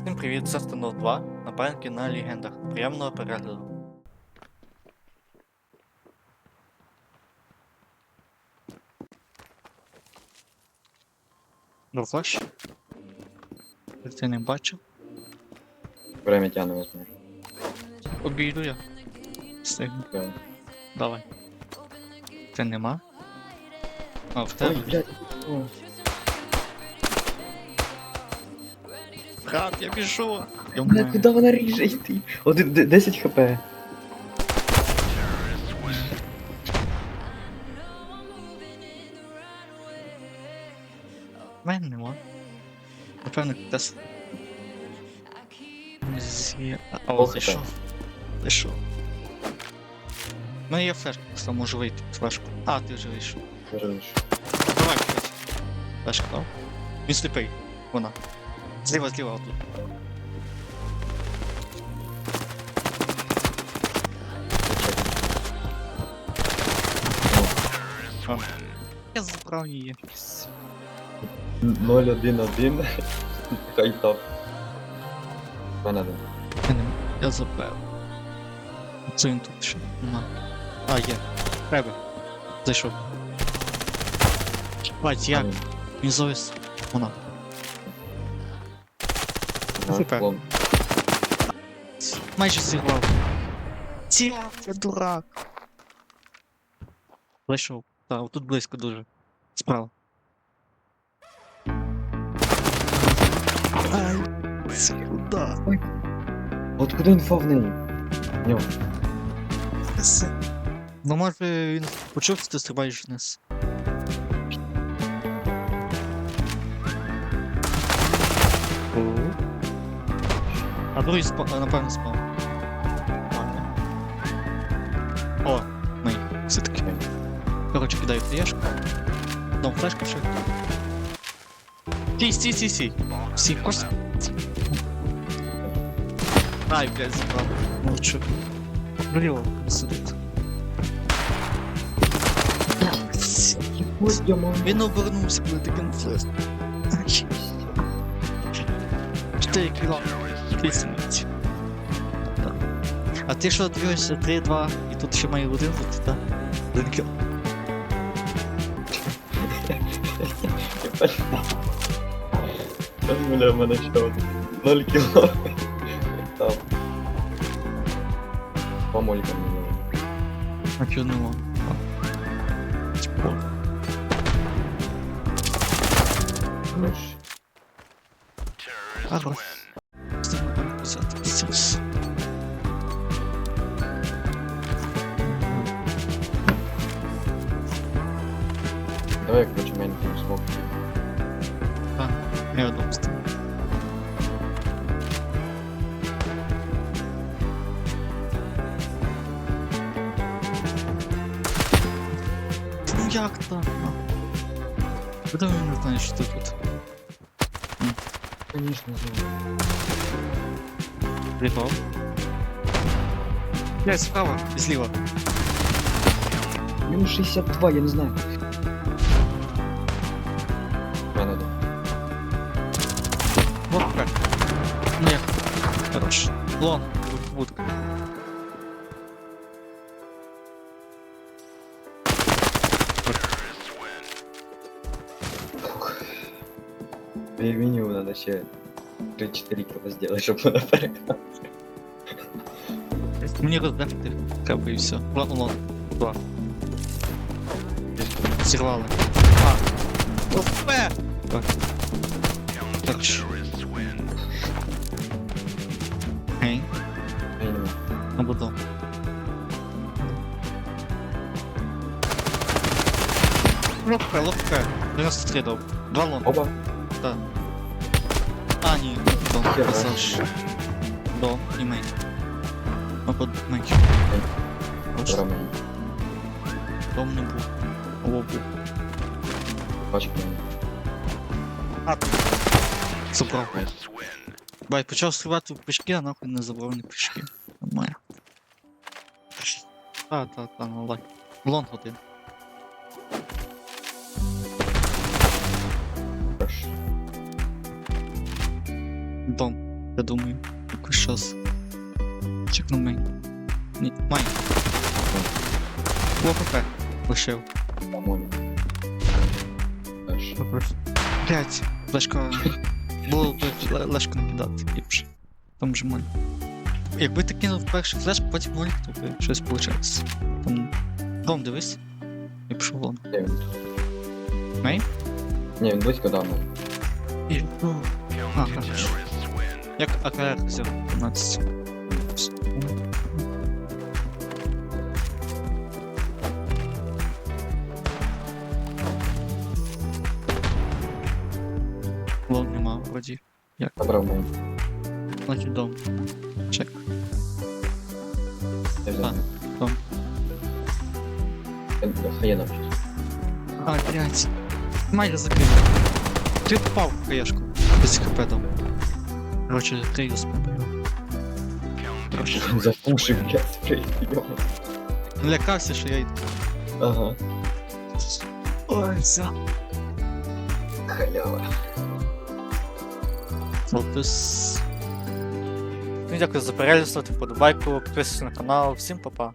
Всім привіт, це Станов 2, напарники на легендах. Приємного перегляду. Дорогош? Ти не бачив? Время тяне возможно. Обійду я. Встигну. Да. Давай. Це нема? А, в Ой, блядь. О, Брат, я біжу! Я Блядь, вмираю. куди вона ріже йти? Один, д- 10 хп. В мене нема. Напевно, десь. Зі... А, о, Ох, зайшов. Зайшов. Ну є флешка, просто можу вийти з флешку. А, ти вже вийшов. Давай, блядь. Флешка, дав? Він сліпий. Вона. Зліва, зліва, отут. Я забрав її. 0-1-1. Хай топ. Мене один. Я не- Я забрав. Це він тут ще. Нема. А, є. Треба. Зайшов. Бать, як? Він завис. Вона. Клон. Майже зірвав. Ціла, я дурак. Зайшов. Так, тут близько дуже. Справа. Ай, сюда. От куди інфа в неї? Ньо. Ну може він почув, що ти стрибаєш вниз. А другий спа... а, напевно спав. Ладно. О, мій. Все-таки. Коротше, кидаю флешку. Дом флешку ще. Сі, сі, сі, сі. Сі, кос. Ай, блядь, забрав. Мовчу. Блін, сидить. Ось йому. Він обернувся, коли ти кинув. Чотири кіла. Ти смерть. Так. А ти що дивишся 3-2 і тут ще має один бути, так? Один кіл. Там бля, в мене ще один. 0 кіло. Там. Помолька мені. А чого не можу? Типу. Хорош. Хорош. Давай, короче, мені там смог. Я думаю, що. Ну як так? Куди він не знає, що ти тут? Конечно, знаю. Пригав. Блять, справа, зліва. Мінус 62, я не знаю. Хорош. Лон, будка. Мне минимум надо ще 3-4 кого сделать, чтобы он наперед. Мені роздерти треба і все. Ладно, лон. Два. Зірвали. А. ОФП! Так. Хорош. Гей, Минимум. на буду. Ловка, ловка. 93 дав. Два лон. Оба. Так. А, ні, дом, Хера. пасаж. Дом і мейн. Або мейн. Ось, Второй мені. Дом не був. Або був. Бачу мені. А, ти. Забрав. Бай, почав стрибати в пішки, а нахуй не забрав ні пішки. Нормально. Та, та, та, ну лай. Лонг один. Дом. Я думаю, якийсь час. Чекну мейн. Ні, майн. ОПП. Лишив. По-моєму. Блять, флешка. Було легко не кидати, ліпше. Там же мой. Якби ти кинув перший флеш, потім моль, то би щось вийшло. Там. Дом дивись. Я пішов вон. Ні, він- Ні, він близько дав мені. І. А, хорошо. Як АКР взяв 15. Лон нема, вроді. Забрав мені. Значить дом. Чек. Я взяв. Дом. Я- я навчусь. А, блядь. Майже закрив. Ти попав в хаєшку. Без хп дом. Короче, крию спиною. Короче, Запушив, блядь, йо. лякався, що я йду. Ага. Ой, все. Халява. Фокус. Ну, дякую за перегляд, ставте вподобайку, підписуйтесь на канал. Всім па-па.